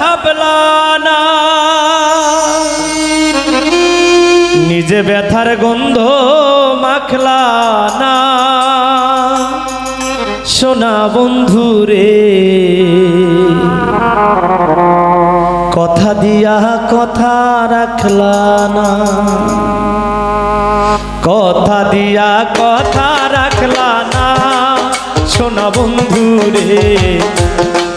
হাবলানা নিজে ব্যথার গন্ধ মাখলানা। সোনা বন্ধুরে, কথা দিয়া কথা রাখলানা। কথা দিয়া কথা রাখলানা। সোনা বন্ধুরে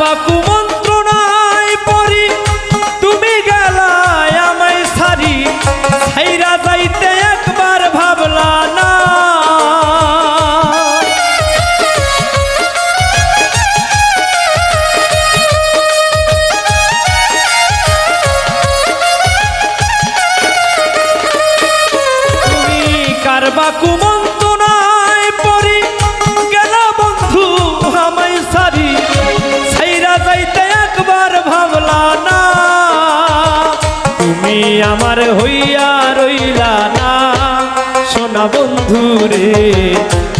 না সোনা বন্ধু রে,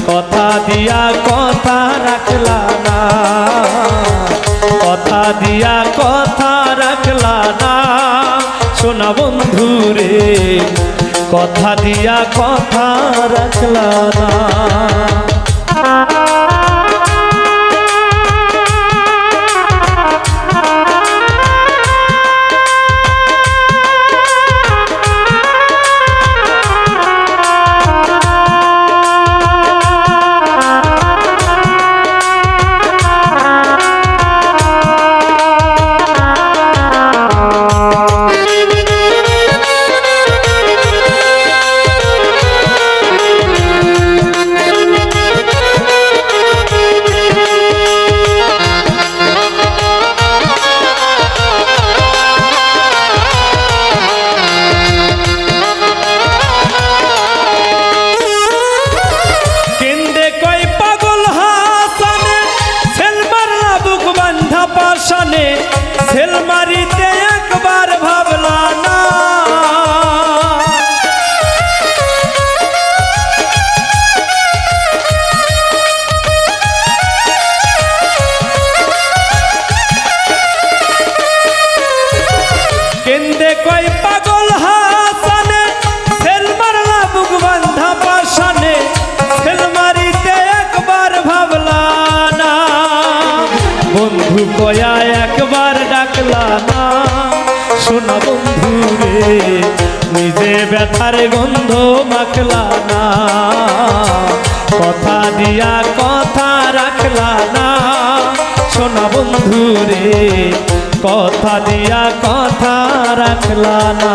কথা দিয়া কথা রাখলা না। কথা দিয়া কথা রাখলা না। শোনা বন্ধু রে, কথা দিয়া কথা রাখলা না। কয়া একবার ডাকলা না শোনা বন্ধু রে নিজে ব্যথার গন্ধ মাখলা না। কথা দিয়া কথা রাখলা না। শোনা বন্ধু রে কথা দিয়া কথা রাখলা না।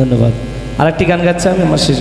ধন্যবাদ। আরেকটি গান গাচ্ছে আমি আমার শেষ